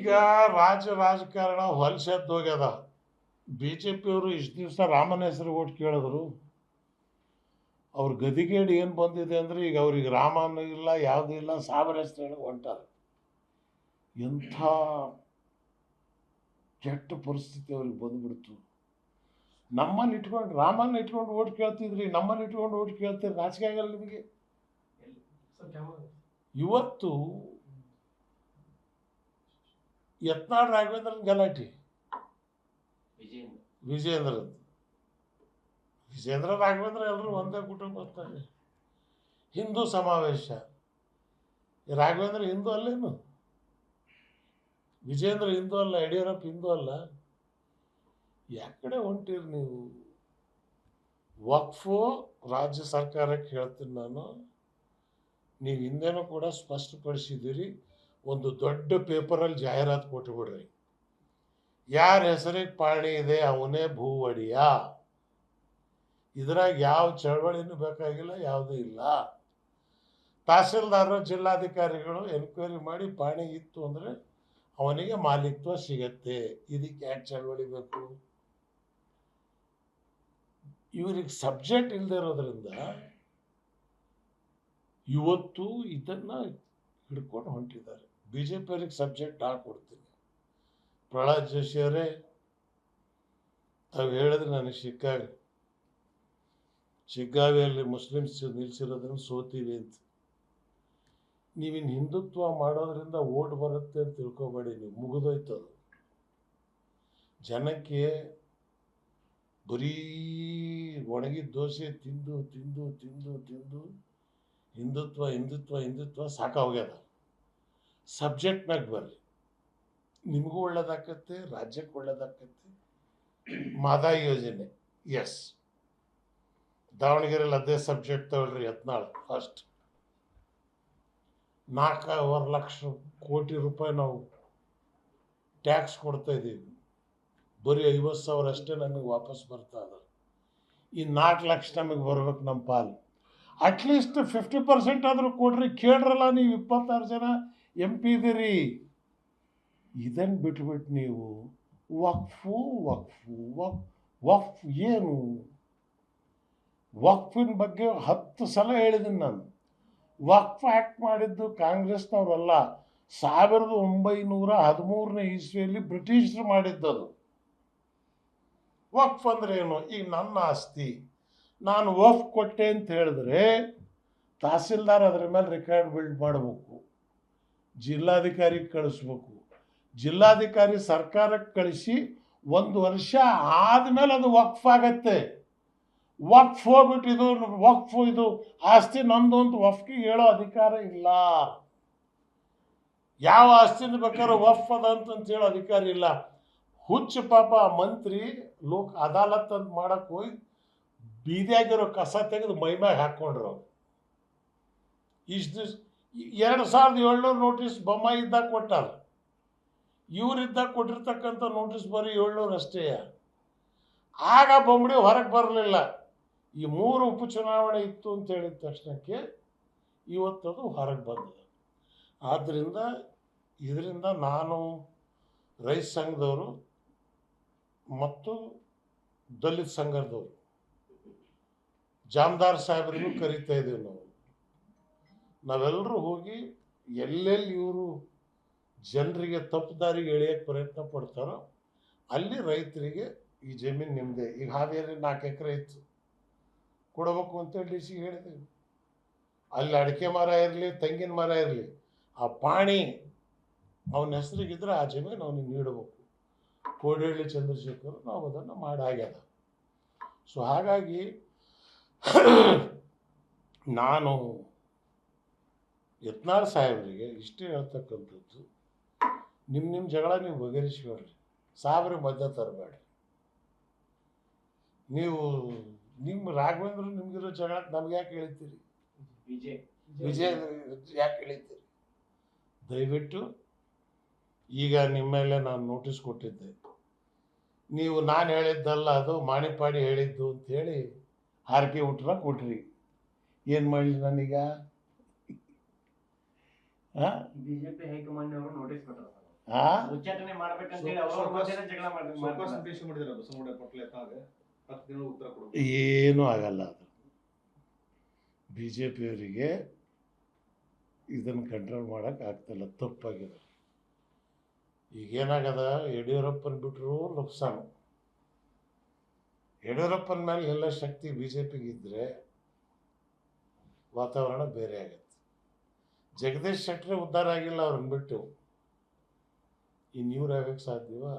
ಈಗ ರಾಜ್ಯ ರಾಜಕಾರಣ ಹೊಲಸೆದ್ದು ಹೋಗ್ಯದ. ಬಿ ಜೆ ಪಿಯವರು ಇಷ್ಟು ದಿವಸ ರಾಮನ ಹೆಸರು ಓಟ್ ಕೇಳಿದ್ರು. ಅವ್ರ ಗದಿಗೇಡು ಏನು ಬಂದಿದೆ ಅಂದರೆ ಈಗ ಅವ್ರಿಗೆ ರಾಮನ ಇಲ್ಲ ಯಾವುದೂ ಇಲ್ಲ ಸಾಬರ ಹೆಸರು ಹೇಳಿ ಹೊಂಟಾರ. ಎಂಥ ಕೆಟ್ಟ ಪರಿಸ್ಥಿತಿ ಅವ್ರಿಗೆ ಬಂದ್ಬಿಡ್ತು. ನಮ್ಮನ್ನು ಇಟ್ಕೊಂಡು ರಾಮನ್ನ ಇಟ್ಕೊಂಡು ಓಟ್ ಕೇಳ್ತಿದ್ರಿ ನಮ್ಮನ್ನು ಇಟ್ಕೊಂಡು ಓಟ್ ಕೇಳ್ತೀರಿ ರಾಜಕೀಯ ಆಗಲ್ಲ ನಿಮಗೆ ಇವತ್ತು ಯತ್ನಾಳ್ ರಾಘವೇಂದ್ರನ್ ಗಲಾಟೆ ವಿಜಯೇಂದ್ರ ವಿಜೇಂದ್ರನ್ ವಿಜೇಂದ್ರ ರಾಘವೇಂದ್ರ ಎಲ್ಲರೂ ಒಂದೇ ಕುಟುಂಬ ಬರ್ತಾರೆ ಹಿಂದೂ ಸಮಾವೇಶ ಈ ರಾಘವೇಂದ್ರ ಹಿಂದೂ ಅಲ್ಲೇನು ವಿಜೇಂದ್ರ ಹಿಂದೂ ಅಲ್ಲ ಯಡಿಯೂರಪ್ಪ ಹಿಂದೂ ಅಲ್ಲ ಯಾಕಡೆ ಹೊಂಟಿರಿ ನೀವು ವಕ್ಫು ರಾಜ್ಯ ಸರ್ಕಾರಕ್ಕೆ ಹೇಳ್ತೀನಿ ನಾನು ನೀವು ಹಿಂದೆನೂ ಕೂಡ ಸ್ಪಷ್ಟಪಡಿಸಿದ್ದೀರಿ ಒಂದು ದೊಡ್ಡ ಪೇಪರಲ್ಲಿ ಜಾಹೀರಾತು ಕೊಟ್ಟುಬಿಡ್ರಿ ಯಾರ ಹೆಸರಿಗೆ ಪಾಣಿ ಇದೆ ಅವನೇ ಭೂ ಒಡೆಯ. ಇದ್ರಾಗ ಯಾವ ಚಳವಳಿನೂ ಬೇಕಾಗಿಲ್ಲ, ಯಾವುದೂ ಇಲ್ಲ. ತಹಸೀಲ್ದಾರರು, ಜಿಲ್ಲಾಧಿಕಾರಿಗಳು ಎನ್ಕ್ವೈರಿ ಮಾಡಿ ಪಾಣಿ ಇತ್ತು ಅಂದರೆ ಅವನಿಗೆ ಮಾಲೀಕತ್ವ ಸಿಗತ್ತೆ. ಇದಕ್ಕೆ ಯಾಕೆ ಚಳವಳಿ ಬೇಕು? ಇವ್ರಿಗೆ ಸಬ್ಜೆಕ್ಟ್ ಇಲ್ಲದೆ ಇರೋದ್ರಿಂದ ಇವತ್ತು ಇದನ್ನು ಹಿಡ್ಕೊಂಡು ಹೊಂಟಿದ್ದಾರೆ. ಬಿ ಜೆ ಪಿಯವ್ರಿಗೆ ಸಬ್ಜೆಕ್ಟ್ ಹಾಕೊಡ್ತೀನಿ ಪ್ರಹ್ಲಾದ್ ಜೋಶಿ ಅವರೇ, ತಾವು ಹೇಳಿದ್ರೆ ನನಗೆ ಸಿಕ್ಕಾಗ ಶಿಗ್ಗಾವಿಯಲ್ಲಿ ಮುಸ್ಲಿಮ್ಸ್ ನಿಲ್ಸಿರೋದನ್ನು ಸೋತೀವಿ ಅಂತ. ನೀವಿನ್ ಹಿಂದುತ್ವ ಮಾಡೋದ್ರಿಂದ ಓಟ್ ಬರುತ್ತೆ ಅಂತ ತಿಳ್ಕೊಬೇಡಿ ನೀವು, ಮುಗಿದೋಯ್ತು ಅದು. ಜನಕ್ಕೆ ಬರೀ ಒಣಗಿದ ದೋಸೆ ತಿಂದು ತಿಂದು ತಿಂದು ತಿಂದು ಹಿಂದುತ್ವ ಹಿಂದುತ್ವ ಹಿಂದುತ್ವ ಸಾಕಾಗ್ಯದ. ಸಬ್ಜೆಕ್ಟ್ ಮ್ಯಾಗೆ ಬರ್ರಿ. ನಿಮಗೂ ಒಳ್ಳೇದಾಗತ್ತೆ ರಾಜ್ಯಕ್ಕೆ ಒಳ್ಳೇದಾಗತ್ತೆ ಮಾದಾಯ ಯೋಜನೆ, ಎಸ್. ದಾವಣಗೆರೆಯಲ್ಲಿ ಅದೇ ಸಬ್ಜೆಕ್ಟ್ ತಗೊಳ್ರಿ ಹದಿನಾಲ್ಕು ಫಸ್ಟ್ ನಾಲ್ಕೂವರೆ ಲಕ್ಷ ಕೋಟಿ ರೂಪಾಯಿ ನಾವು ಟ್ಯಾಕ್ಸ್ ಕೊಡ್ತಾ ಇದ್ದೀವಿ. ಬರೀ ಐವತ್ತು ಸಾವಿರ ಅಷ್ಟೇ ನಮಗೆ ವಾಪಸ್ ಬರ್ತಾ ಇದೆ. ಈ ನಾಲ್ಕು ಲಕ್ಷ ನಮಗೆ ಬರ್ಬೇಕು ನಮ್ಮ ಪಾಲು. ಅಟ್ಲೀಸ್ಟ್ ಫಿಫ್ಟಿ ಪರ್ಸೆಂಟ್ ಆದರೂ ಕೊಡ್ರಿ. ಕೇಳ್ರಲ್ಲ ನೀವು ಇಪ್ಪತ್ತಾರು ಜನ. ಎಂ ಪಿ ಇದ್ದೀರಿ ಇದನ್ನು ಬಿಟ್ಬಿಟ್ಟು ನೀವು ವಕ್ಫು ವಕ್ಫು, ವಕ್, ವಕ್ಫ್ ಏನು? ವಕ್ಫಿನ ಬಗ್ಗೆ ಹತ್ತು ಸಲ ಹೇಳಿದ್ದೀನಿ ನಾನು. ವಕ್ಫ್ ಆ್ಯಕ್ಟ್ ಮಾಡಿದ್ದು ಕಾಂಗ್ರೆಸ್ನವರಲ್ಲ. ಸಾವಿರದ ಒಂಬೈನೂರ ಹದಿಮೂರನೇ ಇಸ್ವಿಯಲ್ಲಿ ಬ್ರಿಟಿಷರು ಮಾಡಿದ್ದದು. ವಕ್ಫ್ ಅಂದ್ರೆ ಏನು? ಈಗ ನನ್ನ ಆಸ್ತಿ. ನಾನು ವಫ್ ಕೊಟ್ಟೆ ಅಂತ ಹೇಳಿದ್ರೆ ತಹಸೀಲ್ದಾರ್ ಅದರ ಮೇಲೆ ರೆಕಾರ್ಡ್ ಬಿಲ್ಡ್ ಮಾಡಬೇಕು. ಜಿಲ್ಲಾಧಿಕಾರಿಗೆ ಕಳಿಸ್ಬೇಕು. ಜಿಲ್ಲಾಧಿಕಾರಿ ಸರ್ಕಾರಕ್ಕೆ ಕಳಿಸಿ ಒಂದು ವರ್ಷ ಆದಮೇಲೆ ಅದು ವಕ್ಫ್ ಆಗತ್ತೆ. ವಕ್ಫ್ ಇದು ವಕ್ಫ್ ಇದು ಆಸ್ತಿ ನಂದು ಅಂತ ವಫ್ಗೆ ಹೇಳೋ ಅಧಿಕಾರ ಇಲ್ಲ. ಯಾವ ಆಸ್ತಿನ ಬೇಕಾದ್ರೆ ವಫ್ ಅದ ಅಂತ ಹೇಳೋ ಅಧಿಕಾರ ಇಲ್ಲ. ಹುಚ್ಚು ಪಾಪ ಮಂತ್ರಿ, ಲೋಕ ಅದಾಲತ್ ಅಂತ ಮಾಡಕ್ಕೆ ಹೋಗಿ ಬೀದಿಯಾಗಿರೋ ಕಸ ತೆಗೆದು ಮೈಮ್ಯಾಗ ಹಾಕ್ಕೊಂಡ್ರು ಇಷ್ಟು ಎರಡು ಸಾವಿರದ ಏಳ್ನೂರು ನೋಟಿಸ್ ಬೊಮ್ಮಾಯಿ ಇದ್ದಾಗ ಕೊಟ್ಟಾರ. ಇವರಿದ್ದಾಗ ಕೊಟ್ಟಿರ್ತಕ್ಕಂಥ ನೋಟಿಸ್ ಬರೀ ಏಳ್ನೂರು ಅಷ್ಟೇ. ಆಗ ಬೊಂಬಡಿ ಹೊರಗೆ ಬರಲಿಲ್ಲ. ಈ ಮೂರು ಉಪಚುನಾವಣೆ ಇತ್ತು ಅಂತ ಹೇಳಿದ ತಕ್ಷಣಕ್ಕೆ ಇವತ್ತದು ಹೊರಗೆ ಬಂದಿದೆ. ಆದ್ದರಿಂದ ಇದರಿಂದ ನಾನು ರೈತ ಸಂಘದವರು ಮತ್ತು ದಲಿತ ಸಂಘದವರು, ಜಾಮದಾರ್ ಸಾಹೇಬರಿಗೂ ಕರಿತಾ ಇದ್ದೀವಿ ನಾವು. ನಾವೆಲ್ಲರೂ ಹೋಗಿ ಎಲ್ಲೆಲ್ಲಿ ಇವರು ಜನರಿಗೆ ತಪ್ಪು ದಾರಿಗೆ ಎಳೆಯೋಕ್ಕೆ ಪ್ರಯತ್ನ ಪಡ್ತಾರೋ ಅಲ್ಲಿ ರೈತರಿಗೆ ಈ ಜಮೀನು ನಿಮ್ಮದೇ. ಈಗ ಹಾವೇರಿ ನಾಲ್ಕು ಎಕರೆ ಇತ್ತು. ಕೊಡಬೇಕು ಅಂತೇಳಿ ಡಿ ಸಿ ಹೇಳಿದ್ದೀವಿ ಅಲ್ಲಿ ಅಡಿಕೆ ಮರ ಇರಲಿ, ತೆಂಗಿನ ಮರ ಇರಲಿ, ಆ ಪಾಣಿ ಅವನ ಹೆಸರಿಗಿದ್ರೆ ಆ ಜಮೀನು ಅವನಿಗೆ ನೀಡಬೇಕು. ಕೋಡಿಹಳ್ಳಿ ಚಂದ್ರಶೇಖರ್ ನಾವು ಅದನ್ನು ಮಾಡಾಗ್ಯದ. ಸೊ ಹಾಗಾಗಿ ನಾನು ಯತ್ನಾಳ್ ಸಾಹೇಬರಿಗೆ ಇಷ್ಟು ಹೇಳ್ತಕ್ಕಂಥದ್ದು ನಿಮ್ಮ ನಿಮ್ಮ ಜಗಳ ನೀವು ಬಗೆಹರಿಸ್ಕೊಳ್ರಿ ಸಾಹೇಬ್ರ ಮಧ್ಯ ತರಬೇಡ್ರಿ. ನೀವು ನಿಮ್ಮ ರಾಘವೇಂದ್ರ ನಿಮಗಿರೋ ಜಗಳ ನಮ್ಗೆ ಯಾಕೆ ಹೇಳ್ತೀರಿ? ವಿಜಯ್. ವಿಜಯ ಯಾಕೆ ಹೇಳ್ತೀರಿ? ದಯವಿಟ್ಟು ಈಗ ನಿಮ್ಮ ಮೇಲೆ ನಾನು ನೋಟಿಸ್ ಕೊಟ್ಟಿದ್ದೆ. ನೀವು ನಾನು ಹೇಳಿದ್ದಲ್ಲ ಅದು ಮಾಣಿಪಾಡಿ ಹೇಳಿದ್ದು ಅಂತೇಳಿ ಹಾರಕೆ ಉಟ್ರ ಕೊಟ್ರಿ ಏನು ಮಾಡಲಿ ನಾನೀಗ? ಬಿಜೆಪಿ ಹೈಕಮಾಂಡ್ ಅವರು ನೋಟಿಸ್ ಕೊಟ್ಟರು ಜಗಳ ಮಾಡ್ತಾರೆ. ಕೊಡು ಏನೂ ಆಗಲ್ಲ ಅದು. ಬಿ ಜೆ ಪಿಯವರಿಗೆ ಇದನ್ನು ಕಂಟ್ರೋಲ್ ಮಾಡೋಕೆ ಆಗ್ತಿಲ್ಲ ತಪ್ಪಾಗಿದೆ. ಈಗೇನಾಗದ ಯಡಿಯೂರಪ್ಪನ ಬಿಟ್ಟರು ನುಕ್ಸಾನ. ಯಡಿಯೂರಪ್ಪನ ಮೇಲೆ ಎಲ್ಲ ಶಕ್ತಿ ಬಿ ಜೆ ಪಿಗೆ ಇದ್ದರೆ ವಾತಾವರಣ ಬೇರೆ ಆಗತ್ತೆ. ಜಗದೀಶ್ ಶೆಟ್ಟರ್ ಉದ್ಧಾರ ಆಗಿಲ್ಲ ಅವ್ರನ್ನ ಬಿಟ್ಟು. ಇನ್ನು ಇವ್ರು ಆಗಕ್ಕೆ ಸಾಧ್ಯವ?